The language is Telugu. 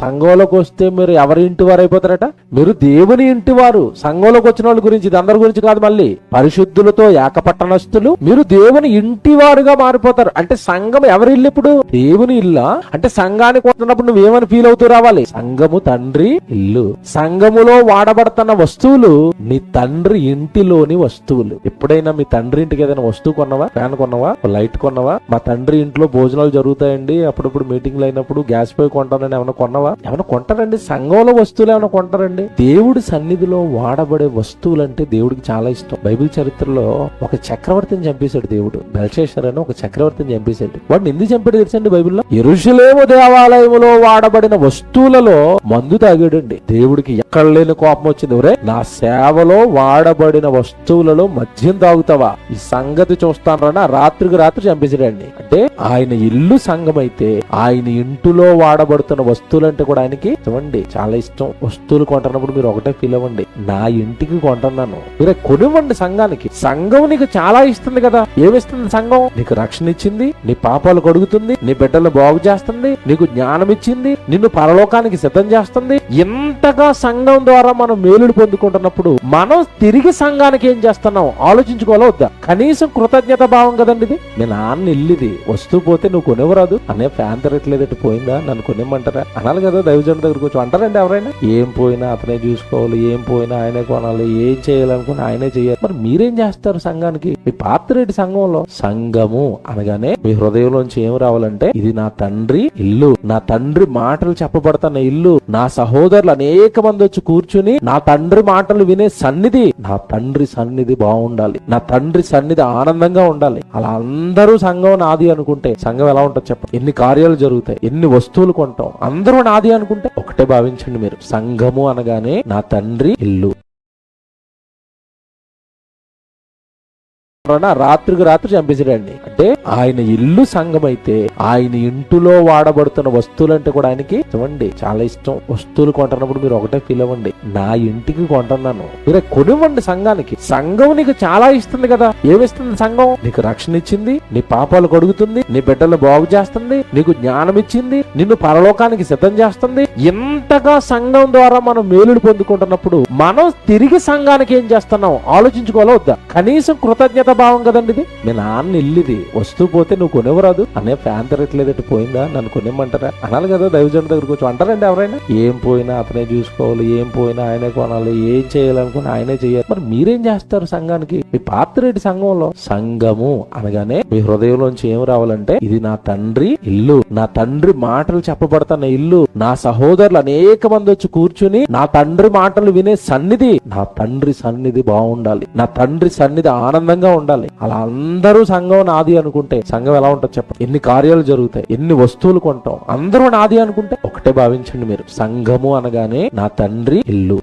సంఘంలోకి వస్తే మీరు ఎవరి ఇంటి వారు అయిపోతారట? మీరు దేవుని ఇంటి వారు. సంఘంలోకి వచ్చిన వాళ్ళ గురించి ఇది అందరి గురించి కాదు మళ్ళీ. పరిశుద్ధులతో ఏకపట్టణస్తులు మీరు దేవుని ఇంటి వారుగా మారిపోతారు. అంటే సంఘం ఎవరి ఇల్లు ఇప్పుడు? దేవుని ఇల్లా? అంటే సంఘానికి వస్తున్నప్పుడు నువ్వేమని ఫీల్ అవుతూ రావాలి? సంఘము తండ్రి ఇల్లు. సంఘములో వాడబడుతున్న వస్తువులు నీ తండ్రి ఇంటిలోని వస్తువులు. ఎప్పుడైనా మీ తండ్రి ఇంటికి ఏదైనా వస్తువు కొన్నవా? ఫ్యాన్ కొన్నవా? లైట్ కొన్నవా? మా తండ్రి ఇంట్లో భోజనాలు జరుగుతాయండి. అప్పుడప్పుడు మీటింగ్లు అయినప్పుడు గ్యాస్ పోయి కొంటానని ఏమైనా కొన్నవా? ఏమైనా కొంటారండి? సంఘంలో వస్తువులు ఏమైనా కొంటారండి? దేవుడి సన్నిధిలో వాడబడే వస్తువులు అంటే దేవుడికి చాలా ఇష్టం. బైబిల్ చరిత్రలో ఒక చక్రవర్తిని చంపేశాడు దేవుడు. బెల్షేషర్ అని ఒక చక్రవర్తిని చంపేశాడు. వాడిని ఎందుకు చంపాడు తెలుసండి బైబిల్లో? ఎరుషులేము దేవాలయములో వాడబడిన వస్తువులలో మందు తాగాడండి. దేవుడికి ఎక్కడ లేని కోపం వచ్చింది. ఒరే నా సేవలో వాడబడిన వస్తువులలో మద్యం తాగుతావా? ఈ సంగతి చూస్తానరా. రాత్రికి రాత్రి చంపేశాడండి. అంటే ఆయన ఇల్లు సంఘం అయితే ఆయన ఇంటిలో వాడబడుతున్న వస్తువులు అంటే కూడా ఆయనకి చూడండి చాలా ఇష్టం. వస్తువులు కొంటున్నప్పుడు మీరు ఒకటే ఫీల్ అవ్వండి. నా ఇంటికి కొంటున్నాను. మీరు కొనివ్వండి సంఘానికి. సంఘం నీకు చాలా ఇస్తుంది కదా. ఏమిస్తుంది సంఘం? నీకు రక్షణ ఇచ్చింది నీ పాపాలు కడుగుతుంది నీ బిడ్డలు బాగు చేస్తుంది నీకు జ్ఞానం ఇచ్చింది నిన్ను పరలోకానికి సిద్ధం చేస్తుంది. ఇంతగా సంఘం ద్వారా మనం మేలుడు పొందుకుంటున్నప్పుడు మనం తిరిగి సంఘానికి ఏం చేస్తున్నాం? ఆలోచించుకోవాలో వద్దా? కనీసం కృతజ్ఞత భావం కదండి ఇది. మీ నాన్న ఇల్లిది వస్తువు పోతే నువ్వు కొనివ్వరాదు. అనే ఫ్యాన్ తిరగట్లేదట పోయిందా? నన్ను కొనిమ్మంటారా అనాలి కదా దైవజన దగ్గర కూర్చో. అంటారండి ఎవరైనా? ఏం పోయినా అతనే చూసుకోవాలి ఏం పోయినా ఆయనే కొనాలి ఏం చేయాలనుకుని ఆయనే చేయాలి. మరి మీరేం చేస్తారు సంఘానికి? మీ పాత్రేటి సంఘంలో? సంఘము అనగానే మీ హృదయంలోంచి ఏం రావాలంటే ఇది నా తండ్రి ఇల్లు నా తండ్రి మాటలు చెప్పబడుతున్న ఇల్లు నా సహోదరులు అనేక మంది వచ్చి కూర్చుని నా తండ్రి మాటలు వినే సన్నిధి నా తండ్రి సన్నిధి బాగుండాలి నా తండ్రి సన్నిధి ఆనందంగా ఉండాలి. అలా అందరూ సంఘం నాది అనుకుంటే సంఘం ఎలా ఉంటుంది చెప్పండి. ఎన్ని కార్యాలు జరుగుతాయి ఎన్ని వస్తువులు కొంటాం అందరూ నాది అనుకుంటే? ఒకటే భావించండి మీరు. సంఘము అనగానే నా తండ్రి ఇల్లు. రాత్రికి రాత్రి చంపేసాడండి అంటే ఆయన ఇల్లు సంఘం అయితే ఆయన ఇంటిలో వాడబడుతున్న వస్తువులు అంటే కూడా ఆయనకి ఇవ్వండి చాలా ఇష్టం. వస్తువులు కొంటున్నప్పుడు మీరు ఒకటే ఫీల్ అవ్వండి. నా ఇంటికి కొంటున్నాను. మీరు కొనివ్వండి సంఘానికి. సంఘం నీకు చాలా ఇస్తుంది కదా. ఏమిస్తుంది సంఘం? నీకు రక్షణ ఇచ్చింది నీ పాపాలు కడుగుతుంది నీ బిడ్డలు బాగు చేస్తుంది నీకు జ్ఞానం ఇచ్చింది నిన్ను పరలోకానికి సిద్ధం చేస్తుంది. ఇంతగా సంఘం ద్వారా మనం మేలుడు పొందుకుంటున్నప్పుడు మనం తిరిగి సంఘానికి ఏం చేస్తున్నాం? ఆలోచించుకోవాలా వద్దా? కనీసం కృతజ్ఞత భావం కదండి ఇది? మీ నాన్న ఇల్లిది. వస్తూ పోతే నువ్వు కొనివ్వరాదు అనే ఫ్యాన్ తిరగట్లేదట పోయిందా? నన్ను కొనిమ్మంటారా? అనాలి కదా దైవజన్ దగ్గర కూర్చో అంటారండి ఎవరైనా? ఏం పోయినా అతనే చూసుకోవాలి ఏం పోయినా ఆయనే కొనాలి ఏం చేయాలనుకుని ఆయనే చేయాలి. మరి మీరేం చేస్తారు సంఘానికి? మీ పాత్ర సంఘంలో? సంఘము అనగానే మీ హృదయంలోంచి ఏం రావాలంటే ఇది నా తండ్రి ఇల్లు. నా తండ్రి మాటలు చెప్పబడుతున్న ఇల్లు. నా సహోదరులు అనేక మంది వచ్చి కూర్చుని నా తండ్రి మాటలు వినే సన్నిధి. నా తండ్రి సన్నిధి బాగుండాలి. నా తండ్రి సన్నిధి ఆనందంగా ఉండాలి. ఉండాలి. అలా అందరూ సంఘం నాది అనుకుంటే సంఘం ఎలా ఉంటుంది చెప్పండి ఎన్ని కార్యాలు జరుగుతాయి ఎన్ని వస్తువులు కొంటాం అందరూ నాది అనుకుంటే ఒకటే భావించండి మీరు. సంఘము అనగానే నా తండ్రి ఇల్లు.